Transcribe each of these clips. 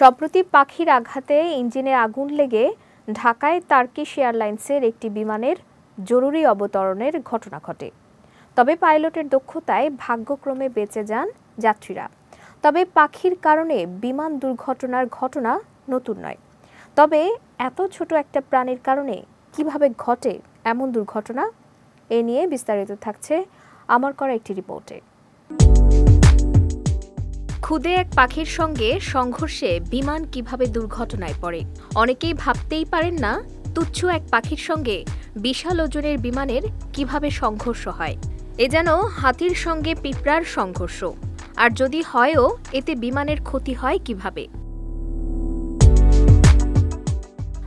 সম্প্রতি পাখির আঘাতে ইঞ্জিনে আগুন লেগে ঢাকায় তার্কিশ এয়ারলাইন্সের একটি বিমানের জরুরি অবতরণের ঘটনা ঘটে। তবে পাইলটের দক্ষতায় ভাগ্যক্রমে বেঁচে যান যাত্রীরা। তবে পাখির কারণে বিমান দুর্ঘটনার ঘটনা নতুন নয়। তবে এত ছোট একটা প্রাণীর কারণে কীভাবে ঘটে এমন দুর্ঘটনা, এ নিয়ে বিস্তারিত থাকছে আমার করা একটি রিপোর্টে। খুদে এক পাখির সঙ্গে সংঘর্ষে বিমান কীভাবে দুর্ঘটনায় পড়ে? অনেকেই ভাবতেই পারেন না, তুচ্ছ এক পাখির সঙ্গে বিশাল ওজনের বিমানের কীভাবে সংঘর্ষ হয়? এ যেন হাতির সঙ্গে পিঁপড়ার সংঘর্ষ। আর যদি হয়ও, এতে বিমানের ক্ষতি হয় কীভাবে?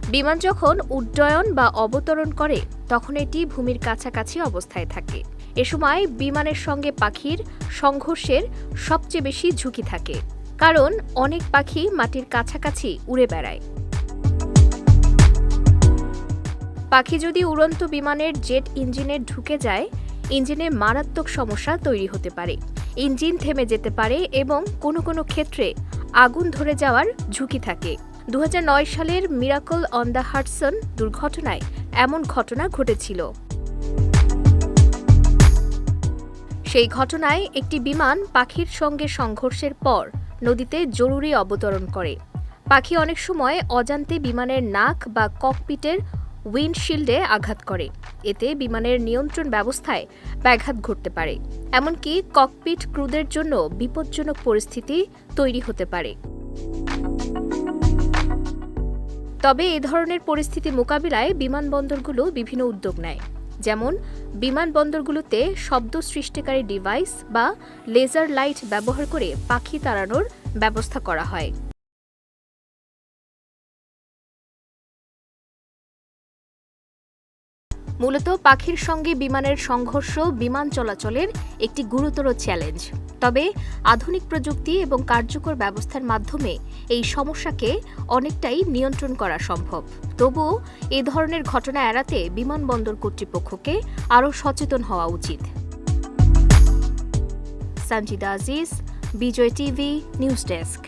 বিমান যখন উড্ডয়ন বা অবতরণ করে, তখন এটি ভূমির কাছাকাছি অবস্থায় থাকে। এ সময় বিমানের সঙ্গে পাখির সংঘর্ষের সবচেয়ে বেশি ঝুঁকি থাকে, কারণ অনেক পাখি মাটির কাছাকাছি উড়ে বেড়ায়। পাখি যদি উড়ন্ত বিমানের জেট ইঞ্জিনে ঢুকে যায়, ইঞ্জিনে মারাত্মক সমস্যা তৈরি হতে পারে। ইঞ্জিন থেমে যেতে পারে এবং কোনো কোনো ক্ষেত্রে আগুন ধরে যাওয়ার ঝুঁকি থাকে। দু হাজার নয় সালের মিরাকল অন দ্য হাডসন দুর্ঘটনায় এমন ঘটনা ঘটেছিল। সেই ঘটনায় একটি বিমান পাখির সঙ্গে সংঘর্ষের পর নদীতে জরুরি অবতরণ করে। পাখি অনেক সময় অজান্তে বিমানের নাক বা ককপিটের উইন্ডশিল্ডে আঘাত করে। এতে বিমানের নিয়ন্ত্রণ ব্যবস্থায় ব্যাঘাত ঘটতে পারে। এমনকি ককপিট ক্রুদের জন্য বিপজ্জনক পরিস্থিতি তৈরি হতে পারে। তবে এ ধরনের পরিস্থিতি মোকাবিলায় বিমানবন্দরগুলো বিভিন্ন উদ্যোগ নেয়। যেমন, বিমানবন্দরগুলোতে শব্দ সৃষ্টিকারী ডিভাইস বা লেজার লাইট ব্যবহার করে পাখি তাড়ানোর ব্যবস্থা করা হয়। মূলত পাখির সঙ্গে বিমানের সংঘর্ষ, বিমান চলাচলের একটি গুরুতর চ্যালেঞ্জ তবে আধুনিক প্রযুক্তি এবং কার্যকর ব্যবস্থার মাধ্যমে এই সমস্যাকে অনেকটাই নিয়ন্ত্রণ করা সম্ভব। তবুও এ ধরনের ঘটনা এড়াতে বিমানবন্দর কর্তৃপক্ষকে আরও সচেতন হওয়া উচিত। Sanjida Aziz, Bijoy TV, news desk.